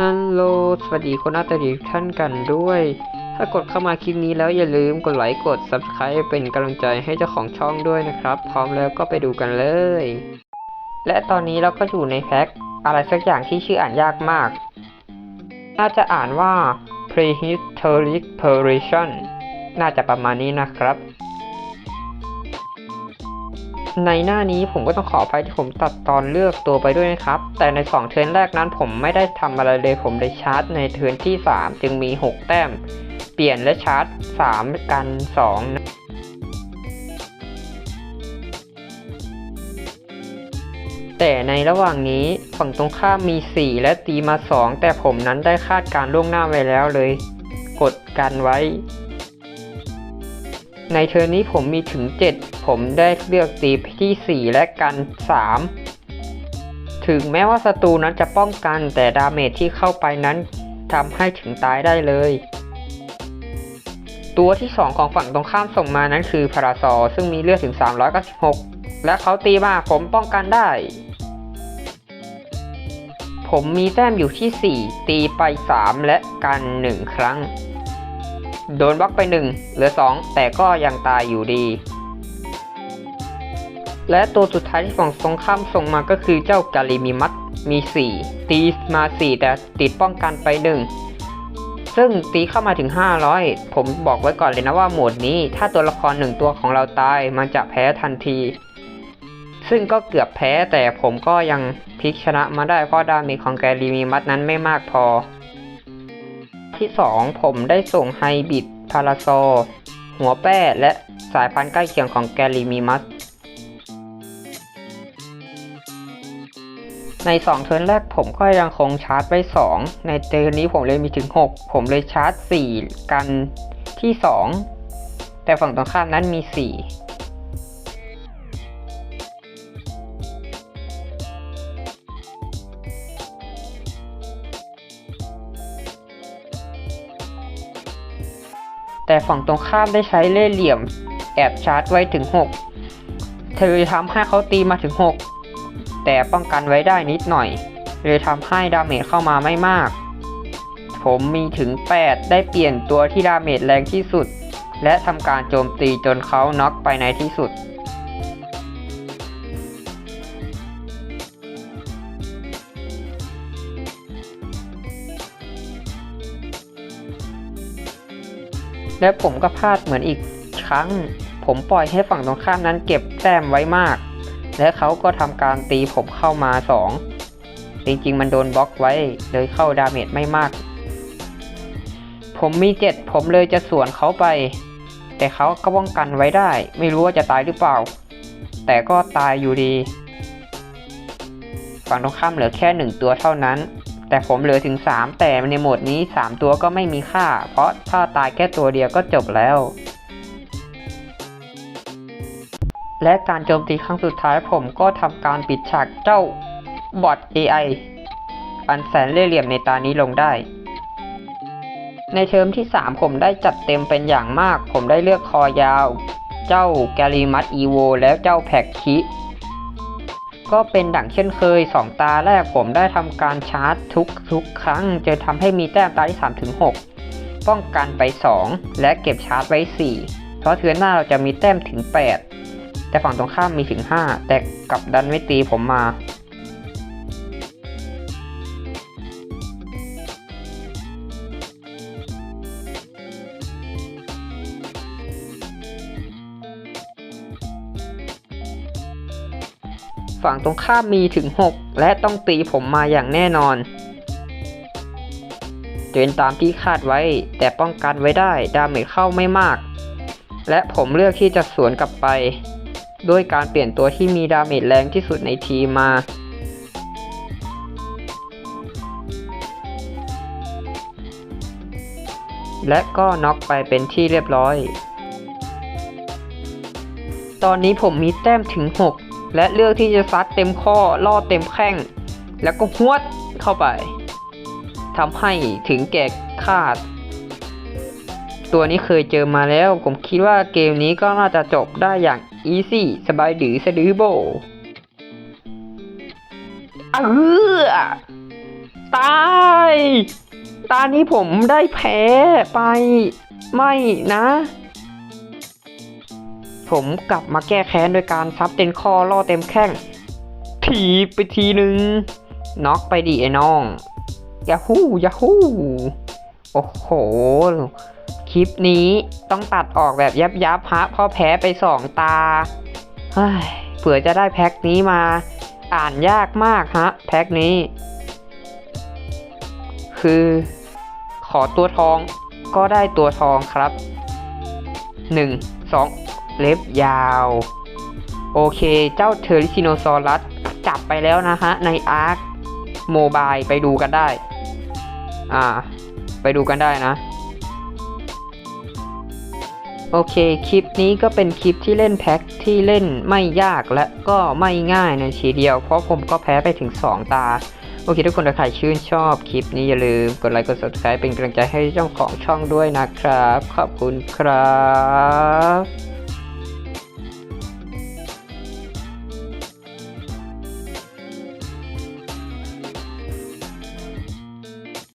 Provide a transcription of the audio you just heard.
ฮัลโหล สวัสดีคนหน้าตาดีทุกท่านกันด้วย ถ้ากดเข้ามาคลิปนี้แล้วอย่าลืมกดไลค์ กด Subscribe เป็นกำลังใจให้เจ้าของช่องด้วยนะครับ พร้อมแล้วก็ไปดูกันเลย และตอนนี้เราก็อยู่ในแพ็คอะไรสักอย่างที่ชื่ออ่านยากมาก น่าจะอ่านว่า prehistoric persian น่าจะประมาณนี้นะครับ ในหน้านี้ผมก็ต้องขออภัยที่ผมตัดตอนเลือกตัวไปด้วยนะครับ แต่ใน 2 เทิร์นแรกนั้นผมไม่ได้ทำอะไรเลยผมเลยชาร์จในเทิร์นที่ 3 จึงมี 6 แต้ม เปลี่ยนและชาร์จ 3 กัน2แต่ในระหว่างนี้ฝั่งตรงข้ามมี 4 และตีมา 2 แต่ผมนั้นได้คาดการล่วงหน้าไว้แล้วเลย กดกันไว้ ในเทอร์นี้ผมมีถึง 7 ผมได้เลือกตีที่ 4 และกัน 3 ถึงแม้ว่าศัตรูนั้นจะป้องกันแต่ดาเมจที่เข้าไปนั้นทำให้ถึงตายได้เลย ตัวที่ 2 ของฝั่งตรงข้ามส่งมานั้นคือพาราซอซึ่งมีเลือดถึง 396 และเขาตีมาผมป้องกันได้ ผมมีแต้มอยู่ที่ 4 ตีไป 3 และกัน 1 ครั้ง โดนบล็อกไป 1 เหลือ 2 แต่ก็ยังตายอยู่ดี และตัวสุดท้ายที่ฝั่งตรงข้ามส่งมาก็คือเจ้ากาลิมิมัตมี 4 ตีมา 4 แต่ติดป้องกันไป 1 ซึ่งตีเข้ามาถึง 500 ผมบอกไว้ก่อนเลยนะว่าโหมดนี้ ถ้าตัวละครหนึ่งตัวของเราตายมันจะแพ้ทันที ซึ่งก็เกือบแพ้แต่ผมก็ยังพลิกชนะมาได้เพราะดาเมจของแกลิมิมัตนั้นไม่มากพอ ที่ 2 ผมได้ส่งไฮบิดพาราโซหัวแป้และสายพันธุ์ใกล้เคียงของแกลิมิมัส ใน 2 เทิร์นแรกผมก็ยังคงชาร์จไว้ 2 ในเทิร์นนี้ผมเลยมีถึง 6 ผมเลยชาร์จ 4 กันที่ 2 แต่ฝั่งตรงข้ามนั้นมี 4 แต่ฝั่งตรงข้ามได้ใช้เล่ห์เหลี่ยม แอบชาร์จไว้ถึง 6 เธอทำให้เขาตีมาถึง 6 แต่ป้องกันไว้ได้นิดหน่อย เลยทำให้ดาเมจเข้ามาไม่มาก ผมมีถึง 8 ได้เปลี่ยนตัวที่ดาเมจแรงที่สุด และทำการโจมตีจนเขาน็อกไปในที่สุด และผมก็พลาดเหมือนอีกครั้ง ผมปล่อยให้ฝั่งตรงข้ามนั้นเก็บแต้มไว้มาก และเขาก็ทำการตีผมเข้ามา 2 จริงๆ มันโดนบล็อกไว้เลยเข้าดาเมจไม่มาก ผมมี 7 ผมเลยจะสวนเขาไป แต่เขาก็ป้องกันไว้ได้ ไม่รู้ว่าจะตายหรือเปล่า แต่ก็ตายอยู่ดี ฝั่งตรงข้ามเหลือแค่ 1 ตัวเท่านั้น แต่ผมเหลือถึง 3 แต่ในโหมดนี้ 3 ตัวก็ไม่มีค่า เพราะถ้าตายแค่ตัวเดียวก็จบแล้ว และการโจมตีครั้งสุดท้ายผมก็ทำการปิดฉากเจ้าบอท AI อันแสนเล่ห์เหลี่ยมในตานี้ลงได้ ในเทอมที่ 3 ผมได้จัดเต็มเป็นอย่างมาก ผมได้เลือกคอยาว เจ้าแกลิมัสอีโว แล้วเจ้าแพ็กคิ ก็เป็นดั่งเช่นเคย 2 ตาแรกผมได้ทำการชาร์จทุกทุกครั้ง จะทำให้มีแต้มตาที่ 3 ถึง 6 ป้องกันไป 2 และเก็บชาร์จไว้ 4 เพราะเทือนหน้าเราจะมีแต้มถึง 8 แต่ฝั่งตรงข้ามมีถึง 5 แต่กลับดันไม่ตีผมมา ฝั่งตรงข้ามมีถึง 6 และต้องตีผมมาอย่างแน่นอนเป็นตามที่คาดไว้ แต่ป้องกันไว้ได้ดาเมจเข้าไม่มาก และผมเลือกที่จะสวนกลับไป ด้วยการเปลี่ยนตัวที่มีดาเมจแรงที่สุดในทีมมาและก็น็อกไปเป็นที่เรียบร้อย ตอนนี้ผมมีแต้มถึง 6 และเลือกที่จะซัดเต็มข้อล่อเต็มแข้ง แล้วก็หวดเข้าไปทำให้ถึงแก่คาด ตัวนี้เคยเจอมาแล้ว ผมคิดว่าเกมนี้ก็น่าจะจบได้อย่างอีซี่สบายดือสะดือโบเออตาย ตานี้ผมได้แพ้ไป ไม่นะ ผมกลับมาแก้แค้นโดยการซับเต็มคอล่อเต็มแข้งถีบไปทีหนึ่งน็อกไปดิไอ้น้องยาฮูยาฮูโอ้โห คลิปนี้ต้องตัดออกแบบยับยับฮะเพราะแพ้ไปสองตาเฮ้ยเผื่อจะได้แพ็คนี้มา อ่านยากมากฮะ แพ็คนี้ คือ ขอตัวทองก็ได้ตัวทองครับหนึ่งสอง เล็บยาว โอเค เจ้าเทอริซิโนซอรัสจับไปแล้วนะฮะ ในอาร์คโมบายไปดูกันได้ อ่า ไปดูกันได้นะ โอเค คลิปนี้ก็เป็นคลิปที่เล่นแพ็คที่เล่นไม่ยากและก็ไม่ง่ายในทีเดียว เพราะผมก็แพ้ไปถึง 2 ตาโอเคทุกคนถ้าใครชื่นชอบคลิปนี้อย่าลืมกดไลค์กด subscribe เป็นกำลังใจให้เจ้าของช่องด้วยนะครับ ขอบคุณครับ